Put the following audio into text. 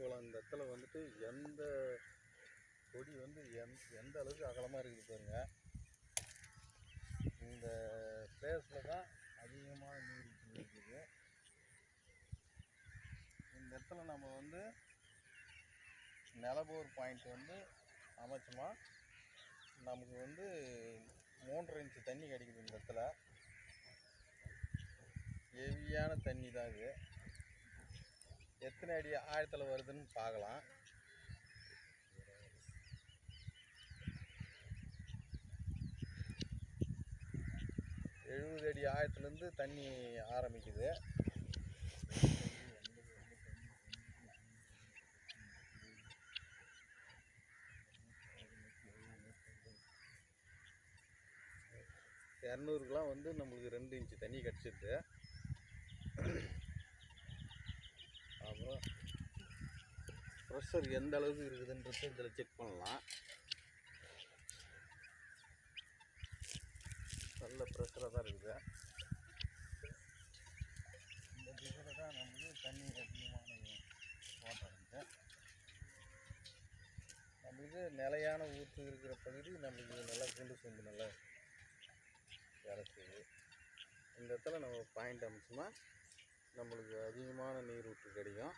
போகலாம் இந்த இடத்துல வந்துட்டு எந்த கொடி வந்து எந் எந்த அளவுக்கு அகலமாக இருக்குது பாருங்க. இந்த பிளேஸில் தான் அதிகமாக நீர் இருக்குது இந்த இடத்துல நம்ம வந்து நிலபோர் பாயிண்ட் வந்து அமைச்சோமா? நமக்கு வந்து மூன்றரை இன்ச்சு தண்ணி கிடைக்குது இந்த இடத்துல. ஹெவியான தண்ணி தான் இது. எத்தனை அடி ஆழத்தில் வருதுன்னு பார்க்கலாம். எழுபது அடி ஆழத்துலேருந்து தண்ணி ஆரம்பிக்குது. இரநூறுக்கெலாம் வந்து நம்மளுக்கு ரெண்டு இன்ச்சு தண்ணி கிடச்சிருது. ப்ரெஷர் எந்த அளவுக்கு இருக்குதுன்றது இதில் செக் பண்ணலாம். நல்ல ப்ரெஷராக தான் இருக்குது. இந்த திசையில் தான் நமக்கு தண்ணி அதிகமான ஓட்டம் இருக்குது நம்மளுக்கு நிலையான ஊற்று இருக்கிற பகுதி நம்மளுக்கு நல்லா குண்டு சூண்டு நல்லா வேலை செய்யுது இந்த இடத்துல நம்ம பாயிண்ட் அமைச்சோம்னா நம்மளுக்கு அதிகமான நீர் ஊற்று கிடைக்கும்.